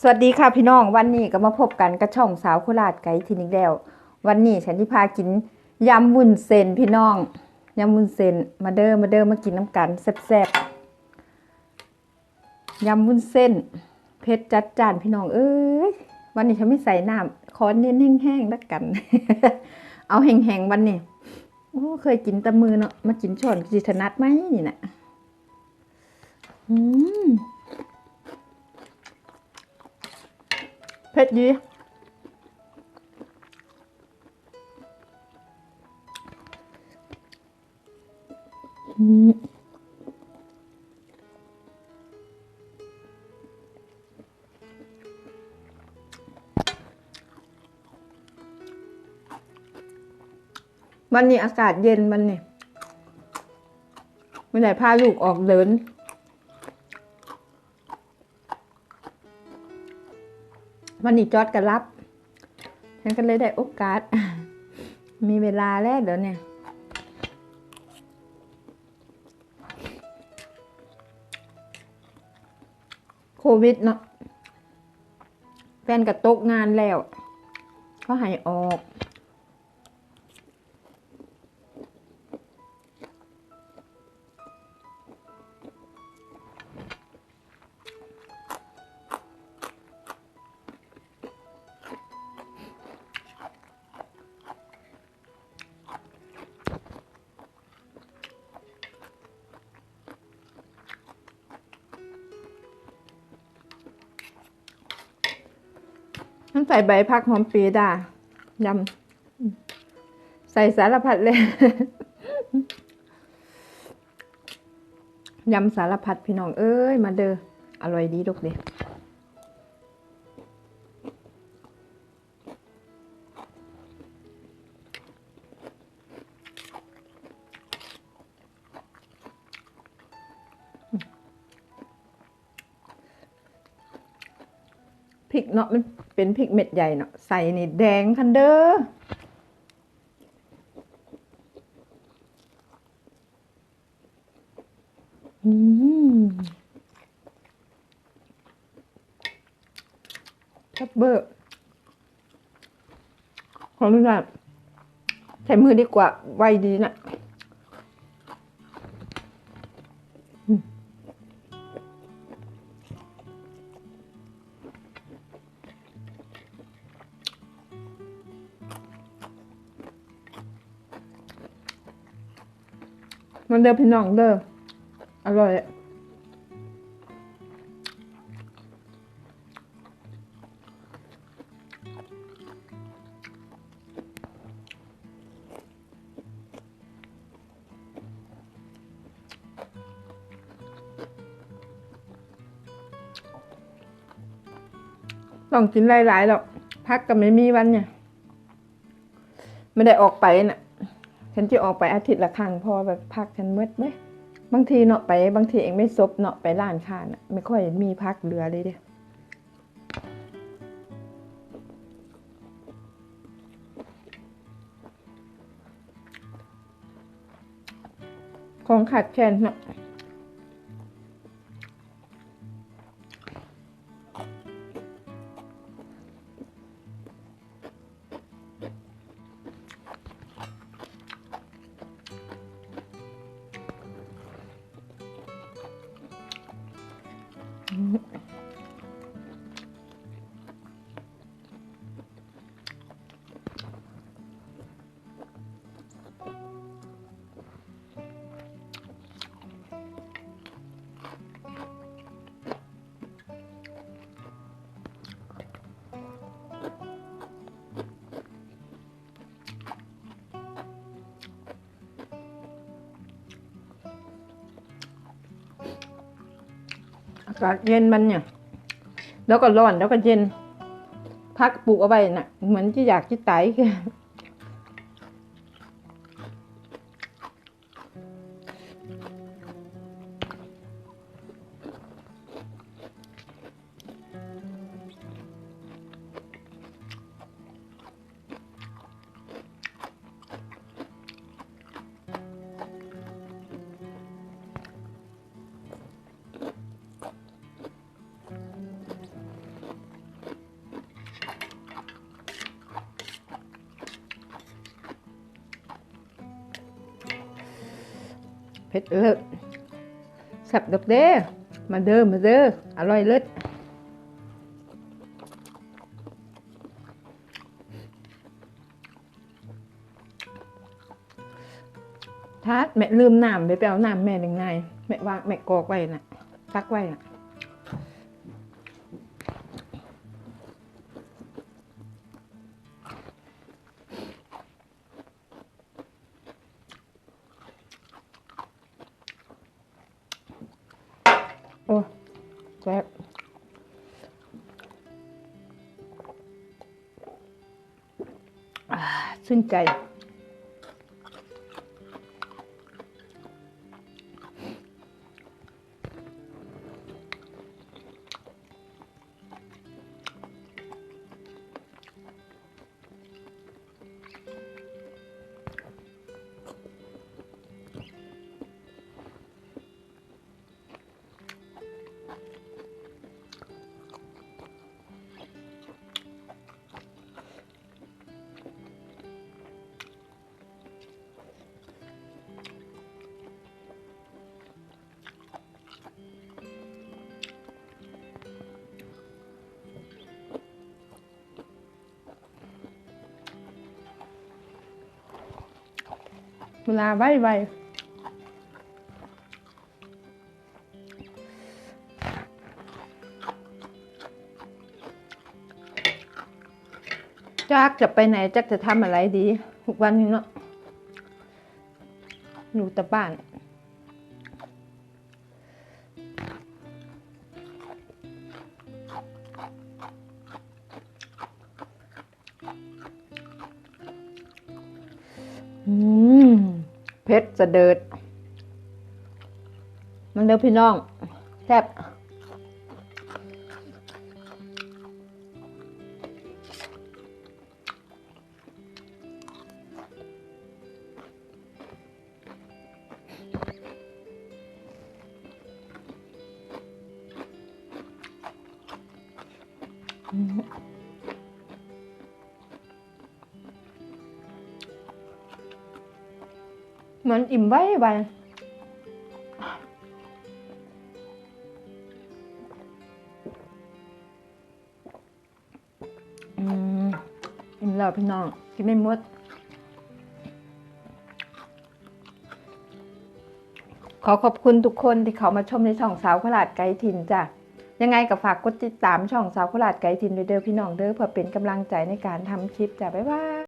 สวัสดีค่ะพี่น้องวันนี้ก็มาพบกันกับช่องสาวโคราชไกด์ทีนิกแล้ว วันนี้ฉันที่พากินยำวุ้นเส้นพี่น้องยำวุ้นเส้นมาเด้อมาเด้อมากินน้ำกันแซ่บๆยำวุ้นเส้นเผ็ดจัดจานพี่น้องเอ้ยวันนี้ฉันไม่ใส่น้ำขอเน้นแห้งๆแล้วกัน เอาแห้งๆวันนี้โอ้เคยกินตะมือเนาะมากินช้อนสิถนัดไหมนี่นะอืม เผ็ดดีมวันนี้อากาศเย็นวันนี้ไม่ได้พาลูกออกเดิน วันนี้จอดกันรับ ฉันก็เลยได้โอกาส มีเวลาแล้วเดี๋ยวเนี่ยโควิดเนาะแฟนก็ตกงานแล้ว ก็หายออกันใส่ใบพักหอมปีดายำใส่สารพัดเลยยำสารพัดพี่น้องเอ้ย มาเด้ออร่อยดีดกเดีพ ริกเนาะมันเป็นพริกเม็ดใหญ่เนาะใส่นี่แดงคันเด้ออืมคับเบอร์ขออนุญาตใช้มือดีกว่าไวดีนะ มันเด้อพี่น้องเด้ออร่อยอะต้องกินหลายๆหรอกพักก็ไม่มีวันเนี่ย ไม่ได้ออกไปน่ะ ฉันจะออกไปอาทิตย์ละครั้งพอแบบพักฉันเมื่อไหมบางทีเนาะไปบางทีเองไม่ซบเนาะไปร้านค้าน่ะไม่ค่อยมีพักเหลือเลยเด้ของขาดแคลนเนาะากาศเย็นมันเนี่ย แล้วก็ร้อนแล้วก็เย็น พักปลูกเอาไว้น่ะ เหมือนที่อยากที่ไตคือ ผ็ดเลิศแซ่บดอกเด้มาเด้อมาเด้ออร่อยเลิศทัดแม่ลืมน้ำไปไปเอาน้ำแม่ยังไงแม่วางแม่กอกไว้น่ะตักไว้น่ะ แซ่บชื่นใจ เวลาไวไวจักจะไปไหนจักจะทำอะไรดี ทุกวันนี้เนาะอยู่แต่บ้าน อืม เผ็ดจะเดิดมันเด้อพี่น้องแซ่บ เหมือนอิ่มไว้ไวอืมอิ่มแล้วพี่น้องกินไม่หมด ขอขอบคุณทุกคนที่เขามาชมในช่องสาวขลาดไกด์ถิ่นจ้ะยังไงก็ฝากกดติดตามช่องสาวขลาดไกด์ถิ่นด้วยเด้อพี่น้องเด้อเพื่อเป็นกำลังใจในการทำคลิปจ้ะบ๊ายบาย